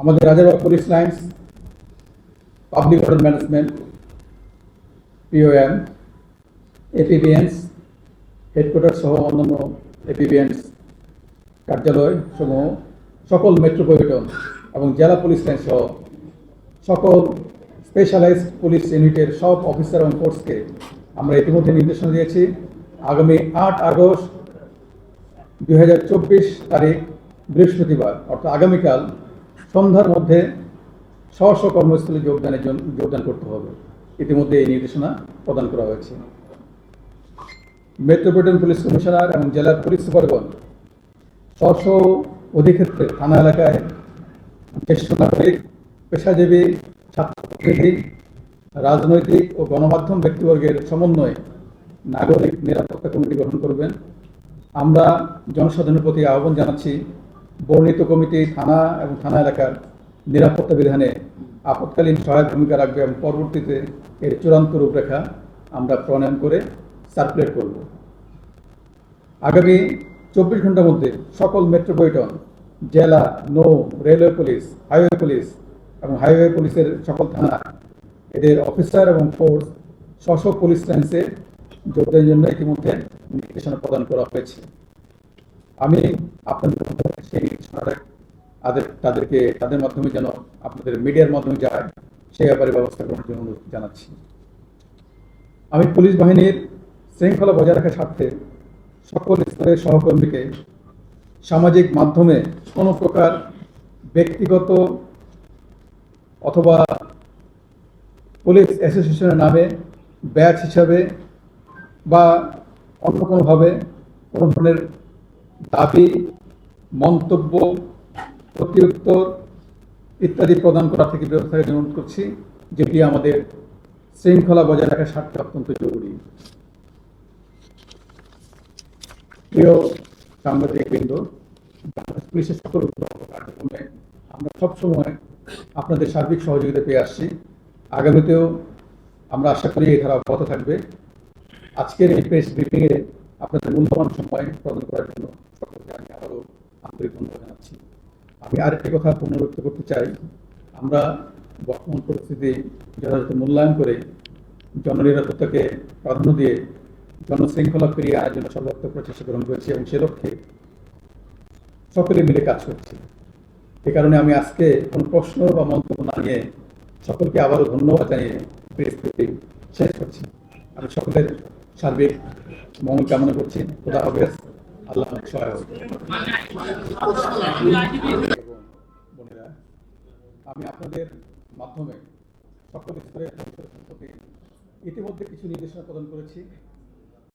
আমাদের Rajarbagh police lines, public order management POM APBNs headquarter সহ অন্যান্য এপিবিএনস কার্যালয় সমূহ, সকল মেট্রোপলিটন এবং জেলা পুলিশ লাইন সহ সকল স্পেশালাইজড পুলিশ ইউনিটের সব অফিসার এবং ফোর্সকে আমরা ইতিমধ্যে নির্দেশনা দিয়েছি। আগামী আট আগস্ট দু হাজার চব্বিশ তারিখ বৃহস্পতিবার, অর্থাৎ আগামীকাল সন্ধ্যার মধ্যে স্ব কর্মস্থলে যোগদানের জন্য যোগদান করতে হবে। ইতিমধ্যে এই নির্দেশনা প্রদান করা হয়েছে। মেট্রোপলিটন পুলিশ কমিশনার এবং জেলার পুলিশ সুপারগণ স্ব অধিক্ষেত্রে থানা এলাকায় জ্যেষ্ঠ নাগরিক, পেশাজীবী, ছাত্রছাত্রী, রাজনৈতিক ও গণমাধ্যম ব্যক্তিবর্গের সমন্বয়ে নাগরিক নিরাপত্তা কমিটি গঠন করবেন। আমরা জনসাধারণের প্রতি আহ্বান জানাচ্ছি বর্ণিত কমিটি, থানা এবং থানা এলাকার নিরাপত্তা বিধানে আপৎকালীন সহায়ক ভূমিকা রাখবে এবং পরবর্তীতে এর চূড়ান্ত রূপরেখা আমরা প্রণয়ন করে সার্কুলেট করব। আগামী চব্বিশ ঘণ্টার মধ্যে সকল মেট্রোপলিটন জেলা, নৌ রেলওয়ে পুলিশ হাইওয়ে পুলিশ এবং হাইওয়ে পুলিশের সকল থানা, এদের অফিসার এবং ফোর্স স্ব পুলিশ লাইন্সে যোগদানের জন্য ইতিমধ্যে নির্দেশনা প্রদান করা হয়েছে। আমি আপনাদের সেই তাদের, তাদেরকে, তাদের মাধ্যমে যেন আপনাদের মিডিয়ার মাধ্যমে যায়, সেই ব্যাপারে ব্যবস্থা গ্রহণের জন্য অনুরোধ জানাচ্ছি। আমি পুলিশ বাহিনীর শৃঙ্খলা বজায় রাখার স্বার্থে সকল স্তরের সহকর্মীকে সামাজিক মাধ্যমে কোনো প্রকার ব্যক্তিগত অথবা পুলিশ অ্যাসোসিয়েশনের নামে ব্যাচ হিসাবে বা অন্য কোনোভাবে কোনো ধরনের দাবি, মন্তব্য, প্রত্যুত্তর ইত্যাদি প্রদান করা থেকে বিরত থাকার অনুরোধ করছি, যেটি আমাদের শৃঙ্খলা বজায় রাখার স্বার্থে অত্যন্ত জরুরি। প্রিয় সাংবাদিক বৃন্দ, বাংলাদেশ পুলিশের সকল কার্যক্রমে আমরা সবসময় আপনাদের সার্বিক সহযোগিতা পেয়ে আসছি। আগামীতেও আমরা আশা করি এই ধারা অব্যাহত থাকবে। আজকের এই প্রেস ব্রিফিংয়ে আপনাদের মূল্যবান সময় প্রদান করার জন্য আন্তরিক ধন্যবাদ জানাচ্ছি আমি আরেকটি কথা পুনরুক্ত করতে চাই। আমরা বর্তমান পরিস্থিতি যথাযথ মূল্যায়ন করে জননিরাপত্তাকে প্রাধান্য দিয়ে জনশৃঙ্খলা ফিরিয়ে আনার জন্য সর্বাত্মক প্রচেষ্টা গ্রহণ করেছি এবং সে লক্ষ্যে সকলে মিলে কাজ করছি। এ কারণে আমি আজকে কোনো প্রশ্ন বা মন্তব্য না নিয়ে সকলকে আবারও ধন্যবাদ জানিয়ে প্রেস শেষ করছি। আমি সকলের সার্বিক মঙ্গল কামনা করছি। খোদা হাফেজ। আমি আপনাদের মাধ্যমে সকল জনসাধারণের ইতিমধ্যে কিছু নির্দেশনা প্রদান করেছি।